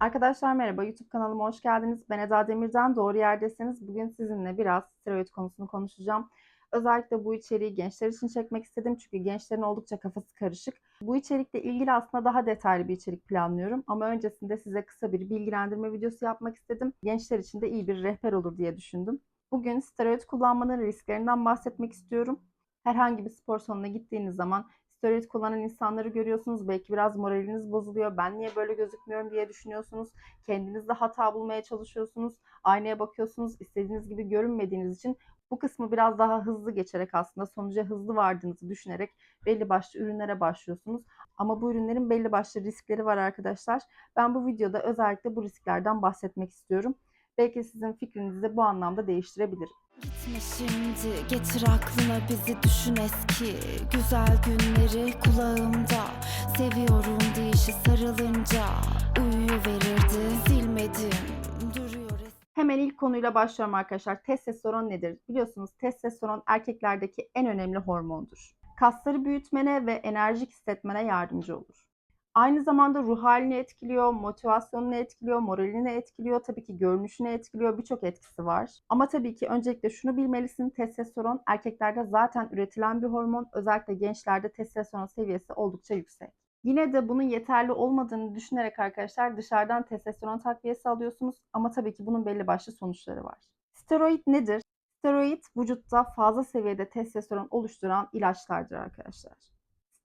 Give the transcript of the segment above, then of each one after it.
Arkadaşlar merhaba, YouTube kanalıma hoş geldiniz. Ben Eda Demir'den Doğru Yerdesiniz. Bugün sizinle biraz steroid konusunu konuşacağım. Özellikle bu içeriği gençler için çekmek istedim çünkü gençlerin oldukça kafası karışık. Bu içerikle ilgili aslında daha detaylı bir içerik planlıyorum ama öncesinde size kısa bir bilgilendirme videosu yapmak istedim. Gençler için de iyi bir rehber olur diye düşündüm. Bugün steroid kullanmanın risklerinden bahsetmek istiyorum. Herhangi bir spor salonuna gittiğiniz zaman steroid kullanan insanları görüyorsunuz. Belki biraz moraliniz bozuluyor. Ben niye böyle gözükmüyorum diye düşünüyorsunuz. Kendinizde hata bulmaya çalışıyorsunuz. Aynaya bakıyorsunuz. istediğiniz gibi görünmediğiniz için bu kısmı biraz daha hızlı geçerek aslında sonuca hızlı vardığınızı düşünerek belli başlı ürünlere başlıyorsunuz. Ama bu ürünlerin belli başlı riskleri var arkadaşlar. Ben bu videoda özellikle bu risklerden bahsetmek istiyorum. Belki sizin fikrinizi de bu anlamda değiştirebilir. Gitme şimdi getir aklına bizi düşün eski Güzel günleri kulağımda Seviyorum dişi sarılınca Uyuyuverirdi silmedim Hemen ilk konuyla başlıyorum arkadaşlar. Testosteron nedir? Biliyorsunuz testosteron erkeklerdeki en önemli hormondur. Kasları büyütmene ve enerjik hissetmene yardımcı olur. Aynı zamanda ruh halini etkiliyor, motivasyonunu etkiliyor, moralini etkiliyor, tabii ki görünüşünü etkiliyor, birçok etkisi var. Ama tabii ki öncelikle şunu bilmelisin, testosteron erkeklerde zaten üretilen bir hormon, özellikle gençlerde testosteron seviyesi oldukça yüksek. Yine de bunun yeterli olmadığını düşünerek arkadaşlar dışarıdan testosteron takviyesi alıyorsunuz ama tabii ki bunun belli başlı sonuçları var. Steroid nedir? Steroid vücutta fazla seviyede testosteron oluşturan ilaçlardır arkadaşlar.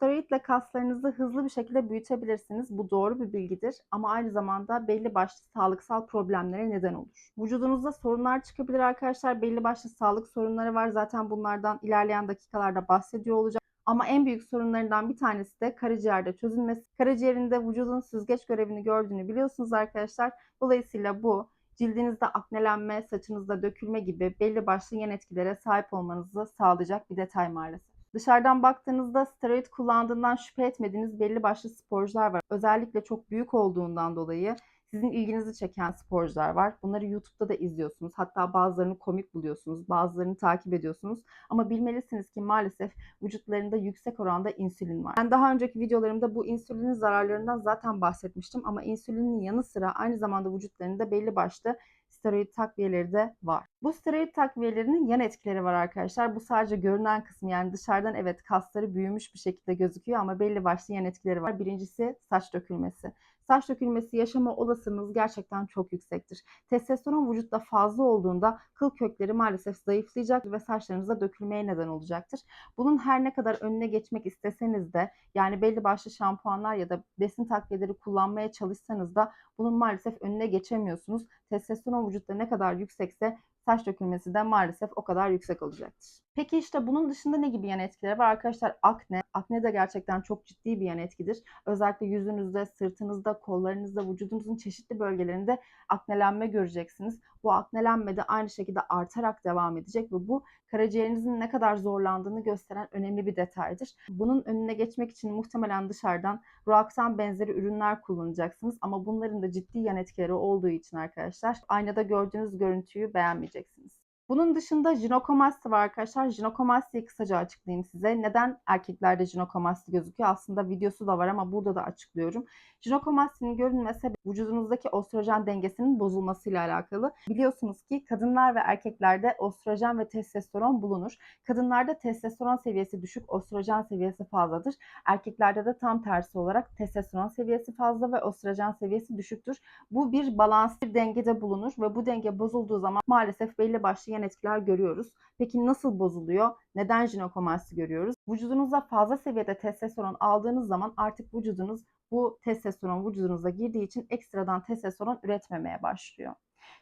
Steroidle kaslarınızı hızlı bir şekilde büyütebilirsiniz. Bu doğru bir bilgidir ama aynı zamanda belli başlı sağlıksal problemlere neden olur. Vücudunuzda sorunlar çıkabilir arkadaşlar. Belli başlı sağlık sorunları var. Zaten bunlardan ilerleyen dakikalarda bahsediyor olacağım. Ama en büyük sorunlarından bir tanesi de karaciğerde çözülmesi. Karaciğerinde vücudun süzgeç görevini gördüğünü biliyorsunuz arkadaşlar. Dolayısıyla bu cildinizde aknelenme, saçınızda dökülme gibi belli başlı yan etkilere sahip olmanızı sağlayacak bir detay maalesef. Dışarıdan baktığınızda steroid kullandığından şüphe etmediğiniz belli başlı sporcular var. Özellikle çok büyük olduğundan dolayı sizin ilginizi çeken sporcular var. Bunları YouTube'da da izliyorsunuz. Hatta bazılarını komik buluyorsunuz, bazılarını takip ediyorsunuz. Ama bilmelisiniz ki maalesef vücutlarında yüksek oranda insülin var. Ben daha önceki videolarımda bu insülinin zararlarından zaten bahsetmiştim ama insülinin yanı sıra aynı zamanda vücutlarında belli başlı steroid takviyeleri de var. Bu steroid takviyelerinin yan etkileri var arkadaşlar. Bu sadece görünen kısmı yani dışarıdan evet kasları büyümüş bir şekilde gözüküyor ama belli başlı yan etkileri var. Birincisi saç dökülmesi. Saç dökülmesi yaşama olasılığınız gerçekten çok yüksektir. Testosteron vücutta fazla olduğunda kıl kökleri maalesef zayıflayacak ve saçlarınıza dökülmeye neden olacaktır. Bunun her ne kadar önüne geçmek isteseniz de yani belli başlı şampuanlar ya da besin takviyeleri kullanmaya çalışsanız da bunun maalesef önüne geçemiyorsunuz. Testosteron vücutta ne kadar yüksekse saç dökülmesi de maalesef o kadar yüksek olacaktır. Peki işte bunun dışında ne gibi yan etkileri var arkadaşlar? Akne. Akne de gerçekten çok ciddi bir yan etkidir. Özellikle yüzünüzde, sırtınızda, kollarınızda, vücudunuzun çeşitli bölgelerinde aknelenme göreceksiniz. Bu aknelenme de aynı şekilde artarak devam edecek ve bu karaciğerinizin ne kadar zorlandığını gösteren önemli bir detaydır. Bunun önüne geçmek için muhtemelen dışarıdan Roaxen benzeri ürünler kullanacaksınız ama bunların da ciddi yan etkileri olduğu için arkadaşlar aynada gördüğünüz görüntüyü beğenmeyeceksiniz. Bunun dışında jinokomasti var arkadaşlar. Jinokomastiyi kısaca açıklayayım size. Neden erkeklerde jinokomasti gözüküyor? Aslında videosu da var ama burada da açıklıyorum. Jinokomastinin görünme sebebi vücudunuzdaki ostrojen dengesinin bozulmasıyla alakalı. Biliyorsunuz ki kadınlar ve erkeklerde ostrojen ve testosteron bulunur. Kadınlarda testosteron seviyesi düşük, ostrojen seviyesi fazladır. Erkeklerde de tam tersi olarak testosteron seviyesi fazla ve ostrojen seviyesi düşüktür. Bu bir balans, bir dengede bulunur ve bu denge bozulduğu zaman maalesef belli başlı yan etkiler görüyoruz. Peki nasıl bozuluyor? Neden jinokomasti görüyoruz? Vücudunuzda fazla seviyede testosteron aldığınız zaman artık vücudunuz bu testosteron vücudunuza girdiği için ekstradan testosteron üretmemeye başlıyor.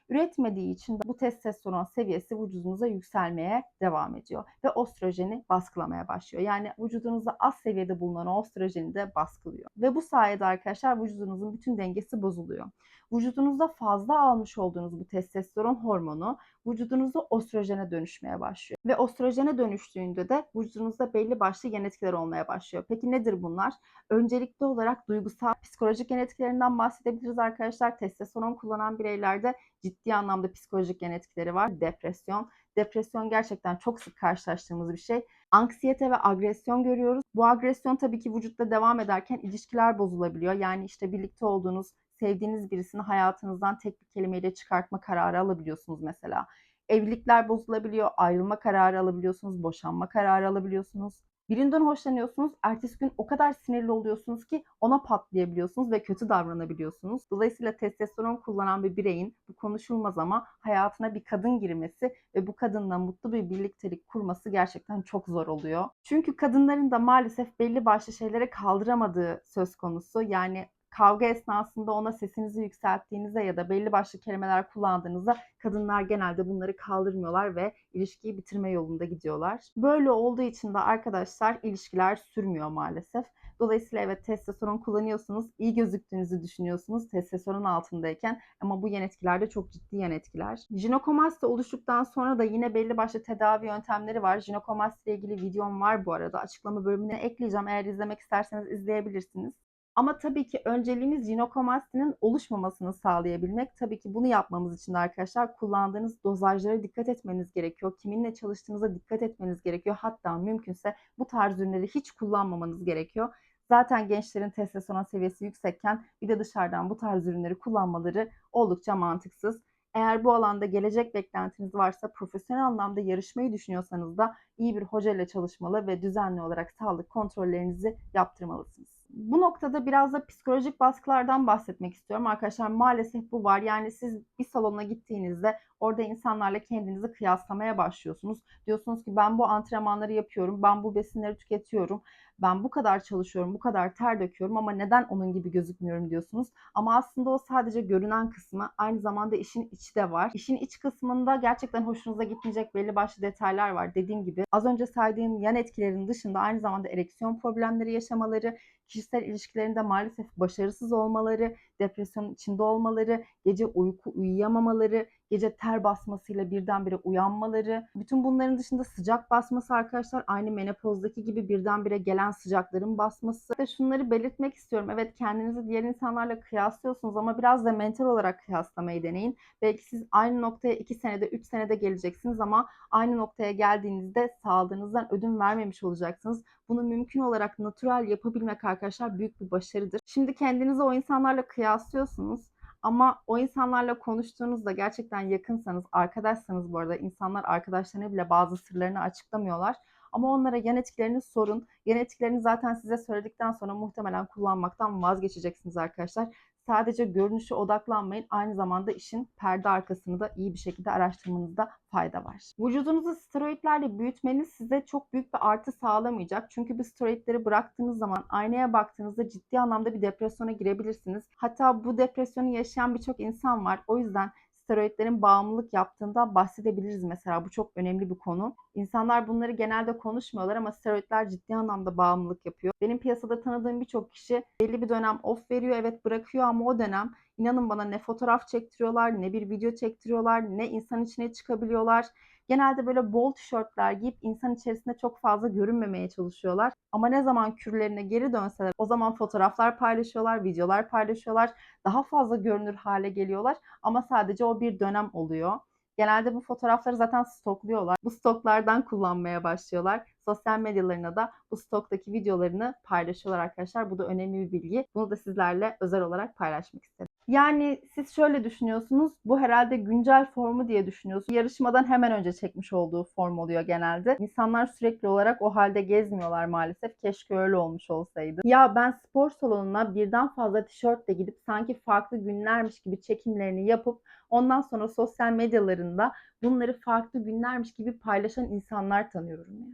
Üretmediği için de bu testosteron seviyesi vücudunuza yükselmeye devam ediyor ve ostrojeni baskılamaya başlıyor. Yani vücudunuzda az seviyede bulunan ostrojeni de baskılıyor. Ve bu sayede arkadaşlar vücudunuzun bütün dengesi bozuluyor. Vücudunuzda fazla almış olduğunuz bu testosteron hormonu vücudunuzda ostrojene dönüşmeye başlıyor. Ve ostrojene dönüştüğünde de vücudunuzda belli başlı yan etkiler olmaya başlıyor. Peki nedir bunlar? Öncelikli olarak duygusal, psikolojik yan etkilerinden bahsedebiliriz arkadaşlar. Testosteron kullanan bireylerde ciddi anlamda psikolojik yan etkileri var. Depresyon. Depresyon gerçekten çok sık karşılaştığımız bir şey. Anksiyete ve agresyon görüyoruz. Bu agresyon tabii ki vücutta devam ederken ilişkiler bozulabiliyor. Yani işte birlikte olduğunuz sevdiğiniz birisini hayatınızdan tek bir kelimeyle çıkartma kararı alabiliyorsunuz mesela. Evlilikler bozulabiliyor, ayrılma kararı alabiliyorsunuz, boşanma kararı alabiliyorsunuz. Birinden hoşlanıyorsunuz, ertesi gün o kadar sinirli oluyorsunuz ki ona patlayabiliyorsunuz ve kötü davranabiliyorsunuz. Dolayısıyla testosteron kullanan bir bireyin bu konuşulmaz ama hayatına bir kadın girmesi ve bu kadınla mutlu bir birliktelik kurması gerçekten çok zor oluyor. Çünkü kadınların da maalesef belli başlı şeylere kaldıramadığı söz konusu. Yani kavga esnasında ona sesinizi yükselttiğinizde ya da belli başlı kelimeler kullandığınızda kadınlar genelde bunları kaldırmıyorlar ve ilişkiyi bitirme yolunda gidiyorlar. Böyle olduğu için de arkadaşlar ilişkiler sürmüyor maalesef. Dolayısıyla evet testosteron kullanıyorsunuz, iyi gözüktüğünüzü düşünüyorsunuz testosteron altındayken ama bu yan etkiler de çok ciddi yan etkiler. Jinekomasti oluştuktan sonra da yine belli başlı tedavi yöntemleri var. Jinekomasti ile ilgili videom var bu arada. Açıklama bölümüne ekleyeceğim. Eğer izlemek isterseniz izleyebilirsiniz. Ama tabii ki önceliğimiz jinekomastinin oluşmamasını sağlayabilmek. Tabii ki bunu yapmamız için arkadaşlar kullandığınız dozajlara dikkat etmeniz gerekiyor. Kiminle çalıştığınıza dikkat etmeniz gerekiyor. Hatta mümkünse bu tarz ürünleri hiç kullanmamanız gerekiyor. Zaten gençlerin testosteron seviyesi yüksekken bir de dışarıdan bu tarz ürünleri kullanmaları oldukça mantıksız. Eğer bu alanda gelecek beklentiniz varsa profesyonel anlamda yarışmayı düşünüyorsanız da iyi bir hoca ile çalışmalı ve düzenli olarak sağlık kontrollerinizi yaptırmalısınız. Bu noktada biraz da psikolojik baskılardan bahsetmek istiyorum. Arkadaşlar maalesef bu var. Yani siz bir salona gittiğinizde orada insanlarla kendinizi kıyaslamaya başlıyorsunuz. Diyorsunuz ki ben bu antrenmanları yapıyorum, ben bu besinleri tüketiyorum, ben bu kadar çalışıyorum, bu kadar ter döküyorum ama neden onun gibi gözükmüyorum diyorsunuz. Ama aslında o sadece görünen kısmı, aynı zamanda işin içi de var. İşin iç kısmında gerçekten hoşunuza gitmeyecek belli başlı detaylar var. Dediğim gibi az önce saydığım yan etkilerin dışında aynı zamanda ereksiyon problemleri yaşamaları, kişisel ilişkilerinde maalesef başarısız olmaları, depresyon içinde olmaları, gece uyku uyuyamamaları, gece ter basmasıyla birdenbire uyanmaları, bütün bunların dışında sıcak basması arkadaşlar aynı menopozdaki gibi birdenbire gelen sıcakların basması. Ve şunları belirtmek istiyorum. Evet kendinizi diğer insanlarla kıyaslıyorsunuz ama biraz da mental olarak kıyaslamayı deneyin. Belki siz aynı noktaya 2 senede 3 senede geleceksiniz ama aynı noktaya geldiğinizde sağlığınızdan ödün vermemiş olacaksınız. Bunu mümkün olarak natural yapabilmek arkadaşlar büyük bir başarıdır. Şimdi kendinizi o insanlarla kıyaslıyorsunuz. Ama o insanlarla konuştuğunuzda gerçekten yakınsanız, arkadaşsanız bu arada insanlar arkadaşlarına bile bazı sırlarını açıklamıyorlar. Ama onlara yan etkilerini sorun. Yan etkilerini zaten size söyledikten sonra muhtemelen kullanmaktan vazgeçeceksiniz arkadaşlar. Sadece görünüşe odaklanmayın. Aynı zamanda işin perde arkasını da iyi bir şekilde araştırmanızda fayda var. Vücudunuzu steroidlerle büyütmeniz size çok büyük bir artı sağlamayacak. Çünkü bu steroidleri bıraktığınız zaman aynaya baktığınızda ciddi anlamda bir depresyona girebilirsiniz. Hatta bu depresyonu yaşayan birçok insan var. O yüzden steroidlerin bağımlılık yaptığında bahsedebiliriz mesela. Bu çok önemli bir konu. İnsanlar bunları genelde konuşmuyorlar ama steroidler ciddi anlamda bağımlılık yapıyor. Benim piyasada tanıdığım birçok kişi belli bir dönem off veriyor, evet bırakıyor ama o dönem inanın bana ne fotoğraf çektiriyorlar, ne bir video çektiriyorlar, ne insan içine çıkabiliyorlar. Genelde böyle bol tişörtler giyip insan içerisinde çok fazla görünmemeye çalışıyorlar. Ama ne zaman kürlerine geri dönseler o zaman fotoğraflar paylaşıyorlar, videolar paylaşıyorlar. Daha fazla görünür hale geliyorlar ama sadece o bir dönem oluyor. Genelde bu fotoğrafları zaten stokluyorlar. Bu stoklardan kullanmaya başlıyorlar. Sosyal medyalarına da bu stoktaki videolarını paylaşıyorlar arkadaşlar. Bu da önemli bir bilgi. Bunu da sizlerle özel olarak paylaşmak istedim. Yani siz şöyle düşünüyorsunuz. Bu herhalde güncel formu diye düşünüyorsunuz. Yarışmadan hemen önce çekmiş olduğu form oluyor genelde. İnsanlar sürekli olarak o halde gezmiyorlar maalesef. Keşke öyle olmuş olsaydı. Ya ben spor salonuna birden fazla tişörtle gidip sanki farklı günlermiş gibi çekimlerini yapıp ondan sonra sosyal medyalarında bunları farklı günlermiş gibi paylaşan insanlar tanıyorum ya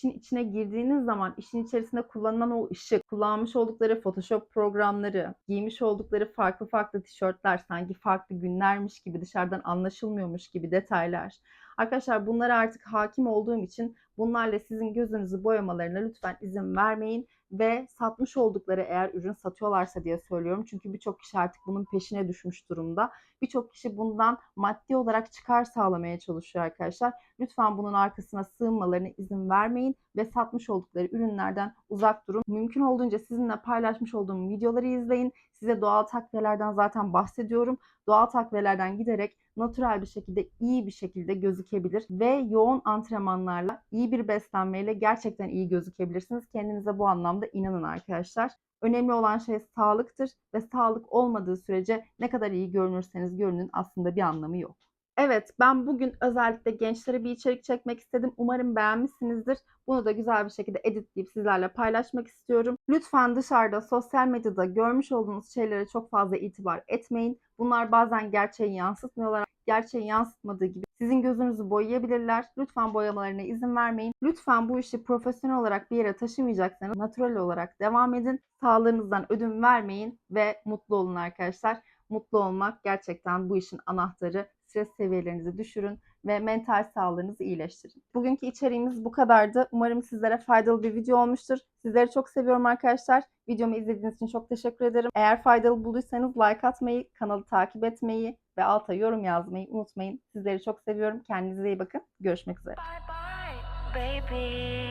işin içine girdiğiniz zaman işin içerisinde kullanılan o ışık, kullanmış oldukları Photoshop programları, giymiş oldukları farklı farklı tişörtler, sanki farklı günlermiş gibi dışarıdan anlaşılmıyormuş gibi detaylar. Arkadaşlar bunlara artık hakim olduğum için bunlarla sizin gözünüzü boyamalarına lütfen izin vermeyin ve satmış oldukları eğer ürün satıyorlarsa diye söylüyorum. Çünkü birçok kişi artık bunun peşine düşmüş durumda. Birçok kişi bundan maddi olarak çıkar sağlamaya çalışıyor arkadaşlar. Lütfen bunun arkasına sığınmalarına izin vermeyin. ve satmış oldukları ürünlerden uzak durun. Mümkün olduğunca sizinle paylaşmış olduğum videoları izleyin. Size doğal takviyelerden zaten bahsediyorum. Doğal takviyelerden giderek natural bir şekilde, iyi bir şekilde gözükebilir ve yoğun antrenmanlarla, iyi bir beslenmeyle gerçekten iyi gözükebilirsiniz. Kendinize bu anlamda inanın arkadaşlar. Önemli olan şey sağlıktır ve sağlık olmadığı sürece ne kadar iyi görünürseniz görünün aslında bir anlamı yok. Evet, ben bugün özellikle gençlere bir içerik çekmek istedim. Umarım beğenmişsinizdir. Bunu da güzel bir şekilde editleyip sizlerle paylaşmak istiyorum. Lütfen dışarıda, sosyal medyada görmüş olduğunuz şeylere çok fazla itibar etmeyin. Bunlar bazen gerçeği yansıtmıyorlar. Gerçeği yansıtmadığı gibi sizin gözünüzü boyayabilirler. Lütfen boyamalarına izin vermeyin. Lütfen bu işi profesyonel olarak bir yere taşımayacaksanız natural olarak devam edin. Sağlığınızdan ödün vermeyin ve mutlu olun arkadaşlar. Mutlu olmak gerçekten bu işin anahtarı. Stres seviyelerinizi düşürün ve mental sağlığınızı iyileştirin. Bugünkü içeriğimiz bu kadardı. Umarım sizlere faydalı bir video olmuştur. Sizleri çok seviyorum arkadaşlar. Videomu izlediğiniz için çok teşekkür ederim. Eğer faydalı bulduysanız like atmayı, kanalı takip etmeyi ve alta yorum yazmayı unutmayın. Sizleri çok seviyorum. Kendinize iyi bakın. Görüşmek üzere. Bye bye, baby.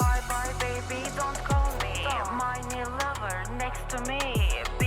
Bye bye, baby, don't call me. My new lover next to me.